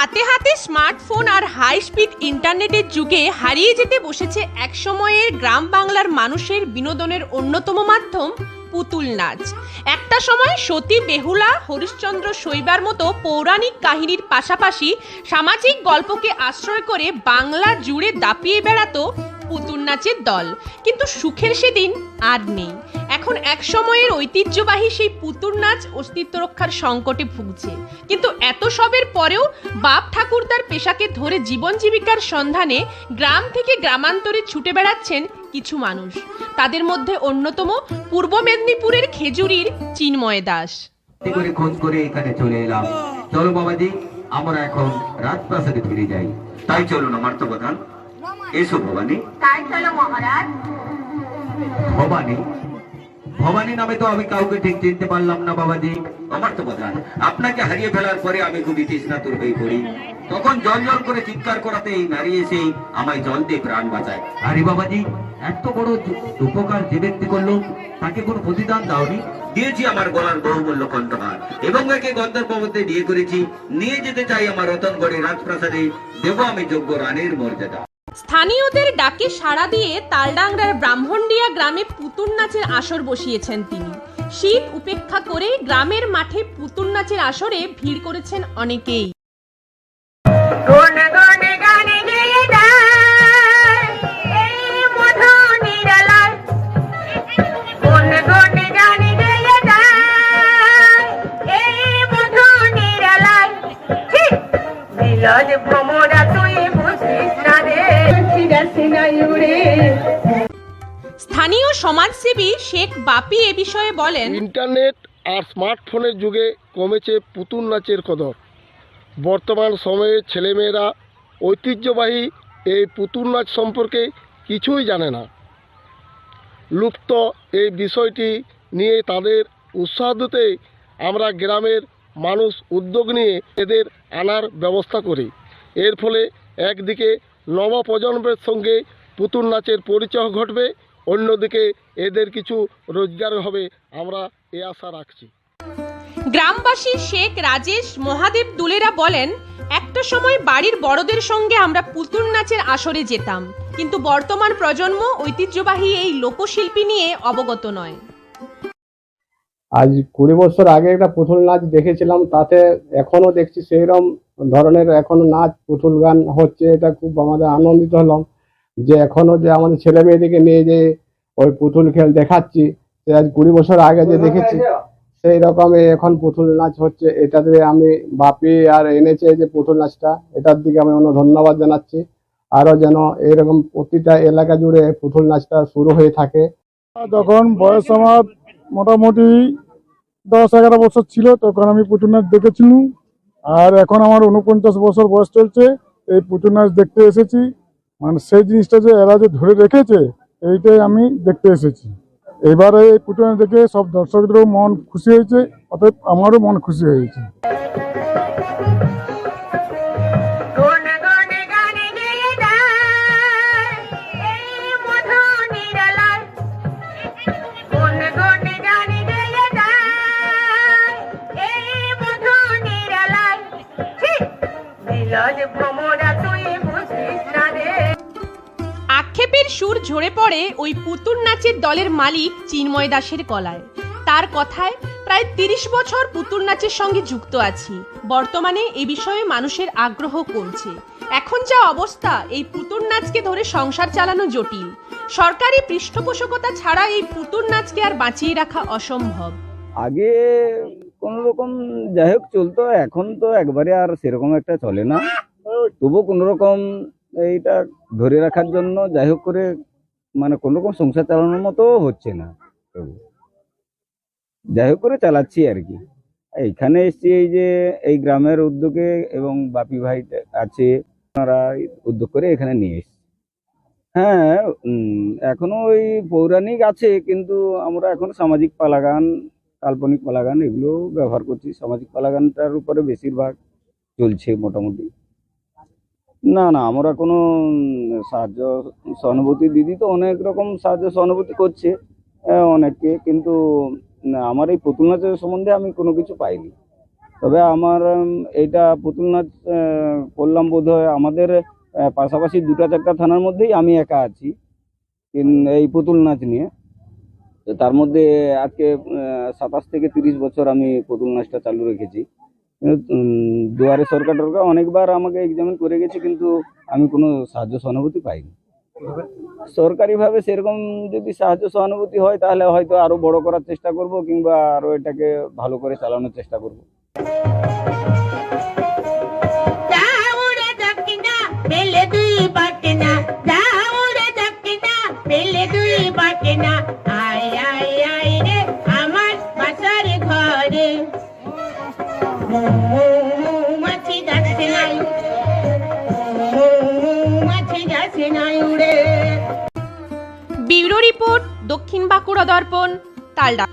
হাতে হাতে স্মার্টফোন আর high speed ইন্টারনেটের যুগে হারিয়ে যেতে বসেছে এক একসময়ের গ্রাম বাংলার মানুষের বিনোদনের অন্যতম মাধ্যম পুতুল নাচ। একটা সময় সতী বেহুলা, হরিশ্চন্দ্র শৈবার মতো পৌরাণিক কাহিনীর পাশাপাশি সামাজিক গল্পকে আশ্রয় করে বাংলা জুড়ে দাপিয়ে বেড়াতো পুতুল নাচের দল। কিন্তু সুখের সেদিন আর নেই। এখন এক সময়ের ঐতিহ্যবাহী সেই পুতুল নাচ অস্তিত্ব রক্ষার সংকটে ভুগছে। কিন্তু এত সবের পরেও বাপ ঠাকুর তার পেশাকে ধরে জীবন জীবিকার সন্ধানে গ্রাম থেকে গ্রামান্তরে ছুটে বেড়াচ্ছেন কিছু মানুষ। তাদের মধ্যে অন্যতম পূর্ব মেদিনীপুরের খেজুরির চিন্ময় দাস। খোঁজ করে এখানে চলে এলাম। চলো বাবাজি, আমরা এখন রাজপ্রাসাদে ফিরে যাই। তাই চলুন আমার তো প্রধান। এসো ভবানী। তাই চলো মহারাজ। ভবানী ভবানী নামে তো আমি কাউকে ঠিক চিনতে পারলাম না বাবাজি। আমার তো প্রধান আপনাকে হারিয়ে ফেলার পরে আমি খুবই তৃষ্ণাতুর হয়ে পড়ি। তখন জল জল করে চিৎকার করাতে এই নারী এসে আমায় জল দিয়ে প্রাণ বাঁচায়। আরে বাবাজি এত বড় উপকার যে ব্যক্তি করল তাকে কোনো প্রতিদান দাওনি? দিয়েছি আমার গলার বহুমূল্য কণ্ঠহার এবং একে গন্ধর্ব মধ্যে বিয়ে করেছি। নিয়ে যেতে চাই আমার রতনগড়ে রাজপ্রাসাদে দেব আমি যোগ্য রানীর মর্যাদা। স্থানীয়দের ডাকে সাড়া দিয়ে তালডাংরার ব্রাহ্মণডিয়া গ্রামে পুতুল নাচের আসর বসিয়েছেন তিনি। শীত উপেক্ষা করে গ্রামের মাঠে পুতুল নাচের আসরে ভিড় করেছেন অনেকেই। স্থানীয় সমাজসেবী শেখ বাপি এ বিষয়ে বলেন, ইন্টারনেট আর স্মার্টফোনের যুগে কমেছে পুতুল নাচের কদর। বর্তমান সময়ে ছেলেমেয়েরা ঐতিহ্যবাহী এই পুতুল নাচ সম্পর্কে কিছুই জানে না। লুপ্ত এই বিষয়টি নিয়ে তাদের উৎসাহ দিতে আমরা গ্রামের মানুষ উদ্যোগ নিয়ে এদের আনার ব্যবস্থা করি। এর ফলে একদিকে নবপ্রজন্মের সঙ্গে পুতুল নাচের পরিচয় ঘটবে অন্যদিকে এদের কিছু রোজগার হবে আমরা এ আশা রাখছি। গ্রামবাসী শেখ রাজেশ মহাদেব দুলেরা বলেন একটা সময় বাড়ির বড়দের সঙ্গে আমরা পুতুল নাচের আসরে যেতাম কিন্তু বর্তমান প্রজন্ম ঐতিহ্যবাহী এই লোকশিল্পী নিয়ে অবগত নয়। আজ কুড়ি বছর আগে একটা পুতুল নাচ দেখেছিলাম তাতে এখনও দেখছি সেইরকম ধরনের এখনও নাচ পুতুল গান হচ্ছে এটা খুব আমাদের আনন্দিত হলাম। যে এখনও যে আমাদের ছেলে মেয়েদেরকে নিয়ে যে ওই পুতুল খেল দেখাচ্ছি সে আজ কুড়ি বছর আগে যে দেখেছি সেই রকমই এখন পুতুল নাচ হচ্ছে। এটাতে আমি বাপি আর এনেছে যে পুতুল নাচটা এটার দিকে আমি অন্য ধন্যবাদ জানাচ্ছি। আরও যেন এরকম প্রতিটা এলাকা জুড়ে পুতুল নাচটা শুরু হয়ে থাকে। যখন বয়স আমার মোটামুটি দশ এগারো বছর ছিল তখন আমি পুতুল নাচ দেখেছিলাম। আর এখন আমার উনপঞ্চাশ বছর বয়স চলছে এই পুতুল নাচ দেখতে এসেছি। মানে সেই জিনিসটা যে এরা যে ধরে রেখেছে, এইটাই আমি দেখতে এসেছি। এবারে এই নাচ দেখে সব দর্শকদেরও মন খুশি হয়েছে, অতএব আমারও মন খুশি হয়েছে। তুই বুঝিস না রে। সুর ঝরে পড়ে ওই পুতুল নাচের দলের মালিক চিন্ময় দাসের গলায়। তার কথায় প্রায় তিরিশ বছর পুতুল নাচের সঙ্গে যুক্ত আছি। বর্তমানে এ বিষয়ে মানুষের আগ্রহ কমছে। এখন যা অবস্থা, এই পুতুল নাচকে ধরে সংসার চালানো জটিল। সরকারি পৃষ্ঠপোষকতা ছাড়া এই পুতুল নাচকে আর বাঁচিয়ে রাখা অসম্ভব। আগে কোন রকম যাই হোক চলতো, এখন তো একবারে আর সেরকম একটা চলে না। তবু কোন রকম এইটা ধরে রাখার জন্য যাই হোক করে মানে কোন রকম সংসার চালানোর মতো হচ্ছে না যাই হোক করে চালাচ্ছি আর কি। এইখানে এসছি এই যে, এই গ্রামের উদ্যোগে এবং বাপি ভাই আছে, ওনারা উদ্যোগ করে এখানে নিয়ে এসছি। হ্যাঁ এখনও ওই পৌরাণিক আছে, কিন্তু আমরা এখন সামাজিক পালাগান, কাল্পনিক পালাগান এগুলো ব্যবহার করছি। সামাজিক পালাগানটার উপরে বেশিরভাগ চলছে মোটামুটি। না না, আমরা কোনো সাহায্য সহানুভূতি, দিদি তো অনেক রকম সাহায্য সহানুভূতি করছে অনেককে, কিন্তু আমার এই পুতুল নাচের সম্বন্ধে আমি কোনো কিছু পাইনি। তবে আমার এইটা পুতুল নাচ করলাম বোধ হয় আমাদের পাশাপাশি দুটা চারটা থানার মধ্যেই আমি একা আছি এই পুতুল নাচ নিয়ে। তো তার মধ্যে আজকে সাতাশ থেকে তিরিশ বছর আমি পুতুল নাচটা চালু রেখেছি। দুয়ারে সরকার টরকার অনেকবার আমাকে এক্সামিন করে গেছে, কিন্তু আমি কোনো সাহায্য সহানুভূতি পাইনি। সরকারিভাবে সেরকম যদি সাহায্য সহানুভূতি হয়, তাহলে হয়তো আরও বড় করার চেষ্টা করব, কিংবা আরও এটাকে ভালো করে চালানোর চেষ্টা করব। দুই পাটনা। দাউড়ে ব্যুরো রিপোর্ট দক্ষিণ বাঁকুড়া দর্পণ তালডা।